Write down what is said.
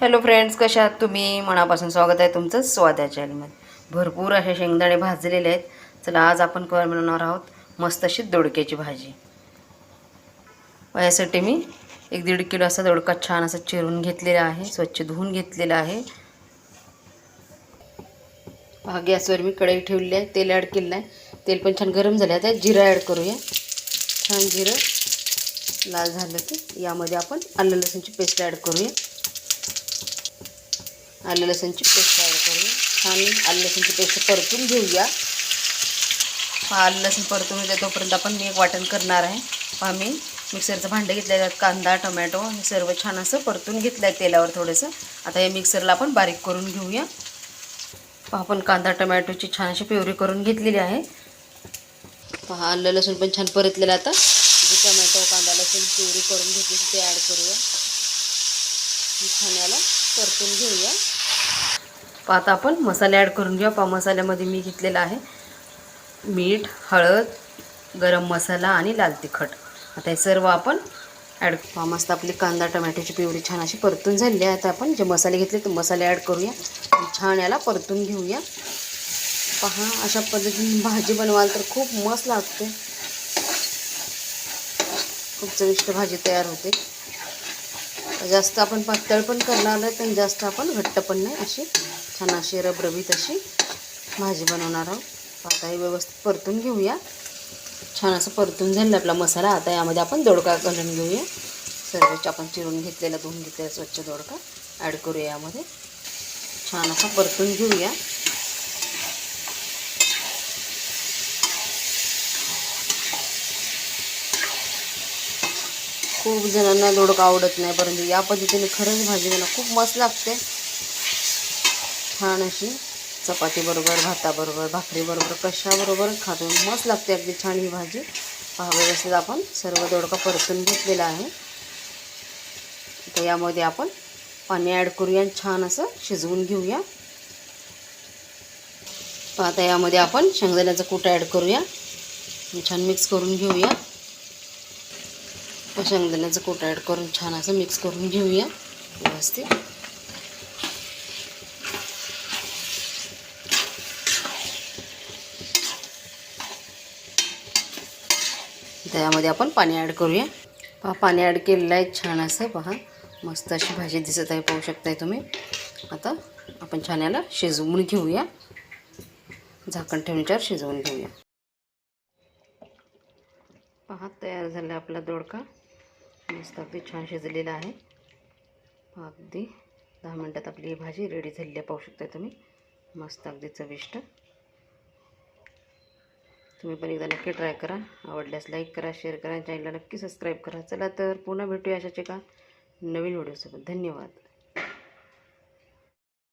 Hello friends कशा आहात तुम्ही? मनापासून स्वागत आहे तुमचं स्वाद चॅनलमध्ये भरपूर असे शेंगदाणे भाजलेले आहेत. चला आज आपण कर बनवणार आहोत मस्त अशी दोडक्याची भाजी. यासाठी मी एक दीड किलो असा दोडका छान असा चिरून घेतलेला आहे स्वच्छ धुवून घेतलेला आहे. हा गॅसवर मी कढई ठेवलेली आहे. तेल ॲड केलेलं आहे. तेल पण छान गरम झालं आहे जिरं ॲड करूया. छान जिरं लाल झालं की यामध्ये आपण आलं लसूणची पेस्ट ॲड करूया. आलं लसूणची पेस्ट ॲड करू छान आलं लसूणची पेस्ट परतून घेऊया. हा आलं लसूण परतून घेते तोपर्यंत आपण मी एक वाटण करणार आहे. पहा मी मिक्सरचं भांडं घेतलं त्यात कांदा टोमॅटो हे सर्व छान असं परतून घेतलं आहे तेलावर थोडंसं. आता हे मिक्सरला आपण बारीक करून घेऊया. पहा आपण कांदा टोमॅटोची छान अशी प्युरी करून घेतलेली आहे. पहा आलं लसूण पण छान परतलेलं आता. जी टोमॅटो कांदा लसूण प्युरी करून घेतली ते ॲड करूया. छान याला परतून घेऊया. आता आपण मसाले ॲड करून घेऊया पा मसाल्यामध्ये मी घेतलेला आहे मीठ हळद गरम मसाला आणि लाल तिखट. आता हे सर्व आपण ॲड पहा मस्त आपली कांदा टोमॅटोची पिवरी छान अशी परतून झालेली आहे. आता आपण जे मसाले घेतले ते मसाले ॲड करूया. छान याला परतून घेऊया. पहा अशा पद्धतीने भाजी बनवाल तर खूप मस्त लागते. खूप चविष्ट भाजी तयार होते. जास्त आपण पातळ पण करणार नाही पण जास्त आपण घट्ट पण नाही. अशी छान अशी रबरबीत अशी भाजी बनवणार आहोत. आता व्यवस्थित परतून घेऊया. छान असं परतून झालं आपला मसाला. आता यामध्ये आपण दोडका घालून घेऊया. सर्वच आपण चिरून घेतलेला धुवून घेतलेला स्वच्छ दोडका ॲड करूया यामध्ये. छान असा परतून घेऊया. खूप जणांना दोडका आवडत नाही परंतु या पद्धतीने खरंच भाजी मला खूप मस्त लागते. छान अशी चपातीबरोबर भाताबरोबर भाकरीबरोबर कशाबरोबर खातो. मस्त लागते अगदी छान ही भाजी. पहा व्यवस्थित आपण सर्व दोडका परतून घेतलेला आहे. तर यामध्ये आपण पाणी ॲड करूया आणि छान असं शिजवून घेऊया. आता यामध्ये आपण शेंगदाण्याचं कूट ॲड करूया. छान मिक्स करून घेऊया. शेंगदाण्याचं कोट ॲड करून छान असं मिक्स करून घेऊया. व्यवस्थित. त्यामध्ये आपण पाणी ॲड करूया. पहा पाणी ॲड केलेलं आहे छान असं पहा. मस्त अशी भाजी दिसत आहे पाहू शकताय तुम्ही. आता आपण छान याला शिजवून घेऊया. झाकण ठेवण्याच्यावर शिजवून घेऊया. पहा तयार झाला आपला दोडका. मस्त अगदी छान शिजलेला आहे. अगदी दहा मिनटात आपली ही भाजी रेडी झालेली आहे. पाहू शकता तुम्ही. मस्त अगदी चविष्ट. तुम्ही पण एकदा नक्की ट्राय करा. आवडल्यास लाईक करा शेअर करा. चॅनलला नक्की सबस्क्राईब करा. चला तर पुन्हा भेटूया अशाच एका नवीन व्हिडिओसोबत धन्यवाद.